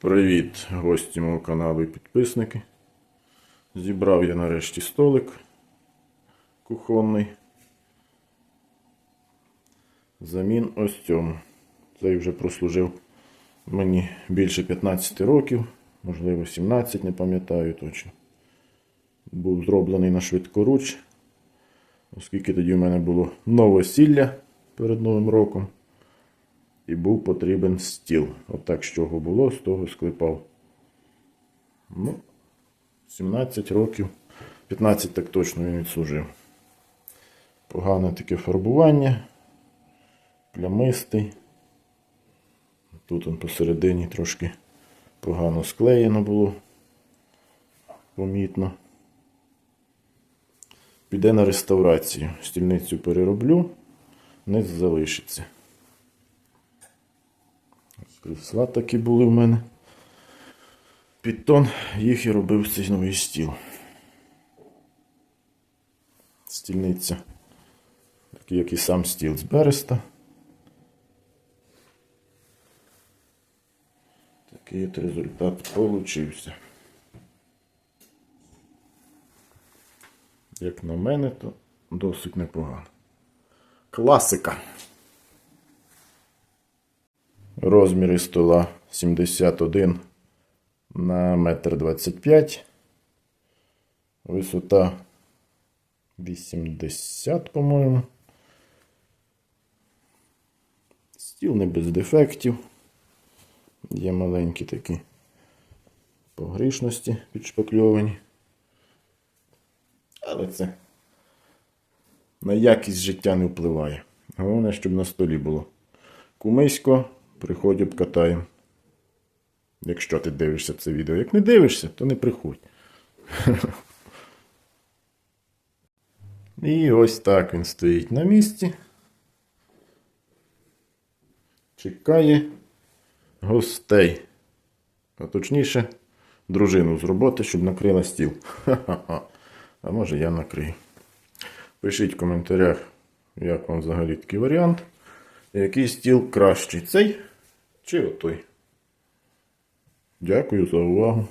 Привіт, гості мого каналу і підписники. Зібрав я нарешті столик кухонний. Замін ось цьому. Цей вже прослужив мені більше 15 років, можливо 17, не пам'ятаю точно. Був зроблений на швидкоруч, оскільки тоді в мене було новосілля перед Новим роком. І був потрібен стіл. Отак, з чого було, з того склепав. Ну, 17 років. 15 так точно він відслужив. Погане таке фарбування. Плямистий. Тут он посередині трошки погано склеєно було. Помітно. Піде на реставрацію. Стільницю перероблю, низ залишиться. Крісла такі були в мене. Підтон їх і робив цей новий стіл. Стільниця. Такий, як і сам стіл з береста. Такий от результат получився. Як на мене, то досить непогано. Класика. Розміри стола 71 на 1,25 м. Висота 80, по-моєму. Стіл не без дефектів. Є маленькі такі погрішності підшпакльовані. Але це на якість життя не впливає. Головне, щоб на столі було кумисько. Приходь обкатаємо. Якщо ти дивишся це відео. Як не дивишся, то не приходь. І ось так він стоїть на місці. Чекає гостей. А точніше, дружину з роботи, щоб накрила стіл. Ха-ха-ха. А може я накрию. Пишіть в коментарях, як вам взагалі такий варіант. Який стіл кращий? Цей чи отой? Дякую за увагу.